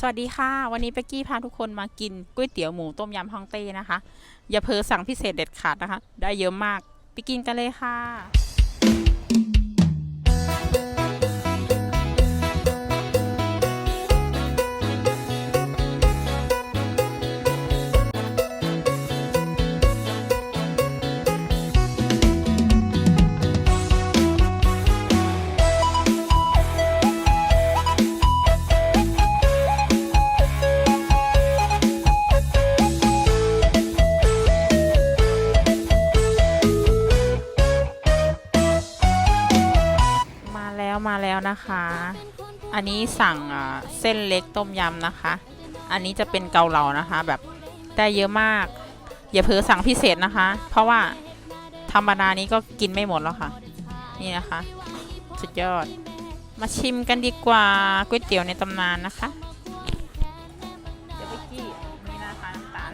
สวัสดีค่ะ วันนี้เป๊กกี้พาทุกคนมากินก๋วยเตี๋ยวหมูต้มยำฮ่องเต้นะคะ อย่าเพอสั่งพิเศษเด็ดขาดนะคะ ได้เยอะมาก ไปกินกันเลยค่ะ มาแล้วมาแล้วนะคะ อันนี้สั่งอ่าเส้นเล็กต้มยำนะคะ อันนี้จะเป็นเกาเหลานะคะ แบบได้เยอะมาก อย่าเพ้อสั่งพิเศษนะคะ เพราะว่าธรรมดานี้ก็กินไม่หมดแล้วค่ะ นี่นะคะ สุดยอด มาชิมกันดีกว่าก๋วยเตี๋ยวในตำนานนะคะเดี๋ยวไปกี้นี่นะคะน้ำตาล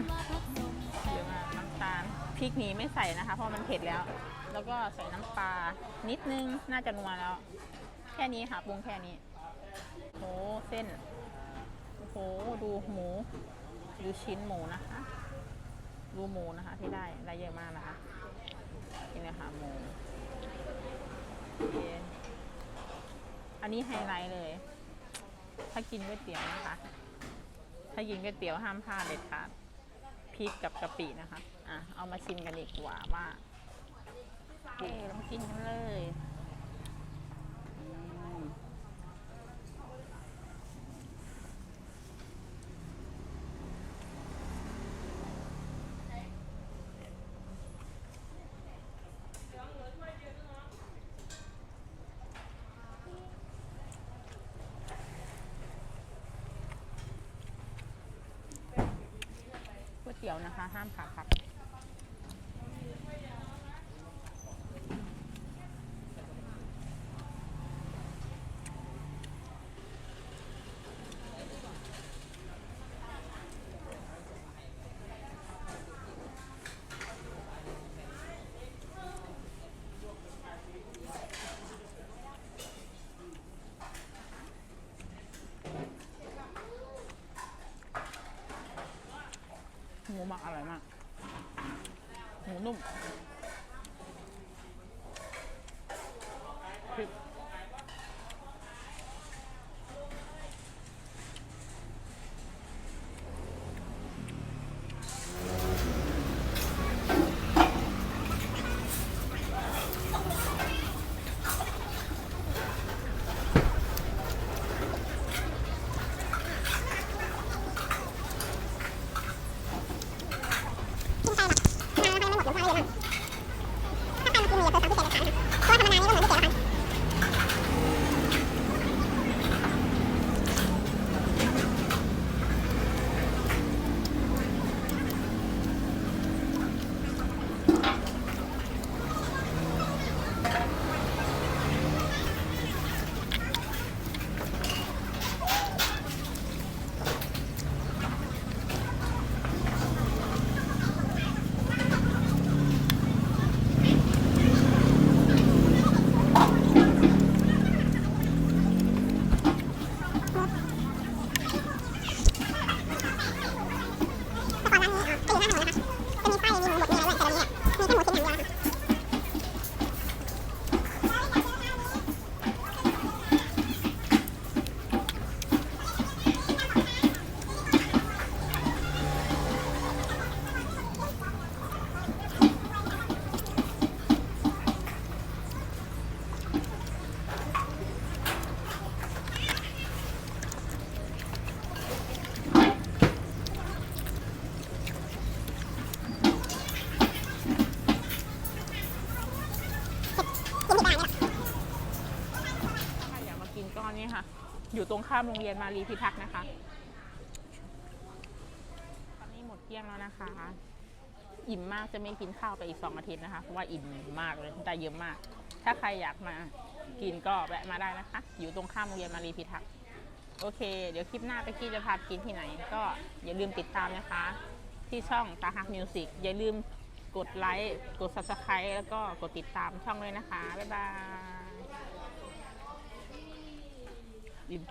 เยอะมากน้ำตาลพริกนี้ไม่ใส่นะคะ เพราะมันเผ็ดแล้ว แล้วก็ใส่น้ำปลานิดนึงน่าจะนัวแล้ว แค่นี้ค่ะปรุงแค่นี้โหเส้นโอ้โหดูหมูดูชิ้นหมูนะคะดูหมูนะคะที่ได้ได้เยอะมากนะคะนี่นะคะหมูอันนี้ไฮไลท์เลย ถ้ากินก๋วยเตี๋ยวนะคะ ถ้ากินก๋วยเตี๋ยวห้ามพลาดเด็ดขาดพริกกับกะปินะคะ อะ เอามาชิมกันดีกว่าว่าโอเคเรามากินกันเลย เตี๋ยวนะคะ ห้ามขาดผับ หมูหมักอร่อยมากหมูนุ่มพริกถ้าอยากมากินก้อน นี้ค่ะ อยู่ตรงข้ามโรงเรียนมารีพิทักษ์นะคะ ตอนนี้หมดเกลี้ยงแล้วนะคะ อิ่มมากจะไม่กินข้าวไปอีกสองอาทิตย์นะคะ เพราะว่าอิ่มมากเลยได้เยอะมาก ถ้าใครอยากมากินก็แวะมาได้นะคะ อยู่ตรงข้ามโรงเรียนมารีพิทักษ์โอเค เดี๋ยวคลิปหน้าไปกี้จะพากินที่ไหน ก็อย่าลืมติดตามนะคะ ที่ช่องตาฮักมิวสิกอย่าลืมกดไลค์ กด subscribe แล้วก็กดติดตามช่องด้วยนะคะ บ๊ายบาย อิ่ม